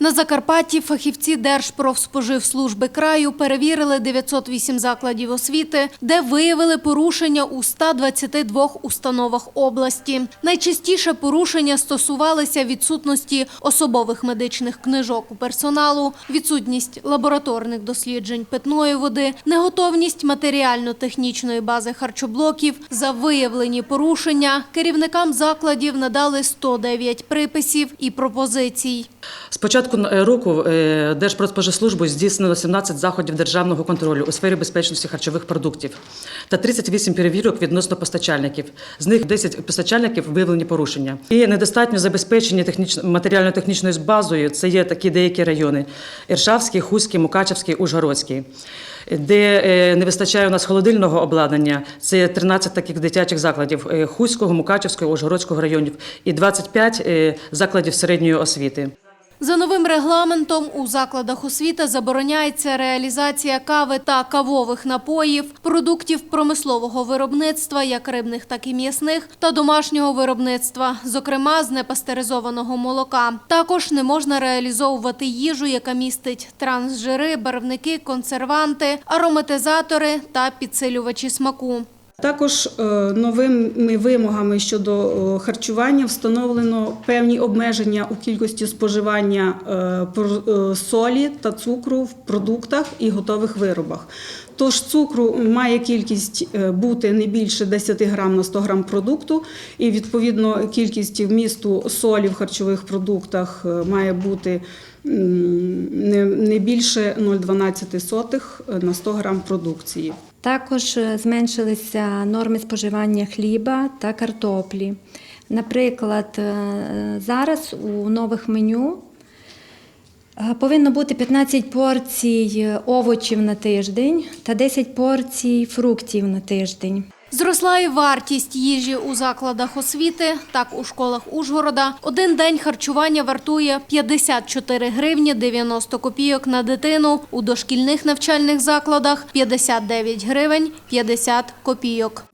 На Закарпатті фахівці Держпродспоживслужби краю перевірили 908 закладів освіти, де виявили порушення у 122 установах області. Найчастіше порушення стосувалися відсутності особових медичних книжок у персоналу, відсутність лабораторних досліджень питної води, неготовність матеріально-технічної бази харчоблоків. За виявлені порушення керівникам закладів надали 109 приписів і пропозицій. З початку е, року е, Держпродспоживслужбою здійснено 17 заходів державного контролю у сфері безпечності харчових продуктів та 38 перевірок відносно постачальників. З них 10 постачальників виявлені порушення. І недостатньо забезпечені техніч... матеріально-технічною базою. Це є такі деякі райони: Іршавський, Хуський, Мукачевський, Ужгородський. Де е, не вистачає у нас холодильного обладнання, це 13 таких дитячих закладів Хуського, Мукачевського, Ужгородського районів і 25 е, закладів середньої освіти. За новим регламентом у закладах освіти забороняється реалізація кави та кавових напоїв, продуктів промислового виробництва, як рибних, так і м'ясних, та домашнього виробництва, зокрема з непастеризованого молока. Також не можна реалізовувати їжу, яка містить трансжири, барвники, консерванти, ароматизатори та підсилювачі смаку. Також е, новими вимогами щодо е, харчування встановлено певні обмеження у кількості споживання е, солі та цукру в продуктах і готових виробах. Тож цукру має кількість бути не більше 10 грам на 100 грам продукту, і відповідно кількість вмісту солі в харчових продуктах має бути не, більше 0,12 на 100 грам продукції. Також е, зменшилися норми споживання хліба та картоплі. Наприклад, е, зараз у нових меню е, повинно бути 15 порцій овочів на тиждень та 10 порцій фруктів на тиждень. Зросла і вартість їжі у закладах освіти. Так, у школах Ужгорода один день харчування вартує 54 гривні 90 копійок на дитину. У дошкільних навчальних закладах 59 гривень 50 копійок.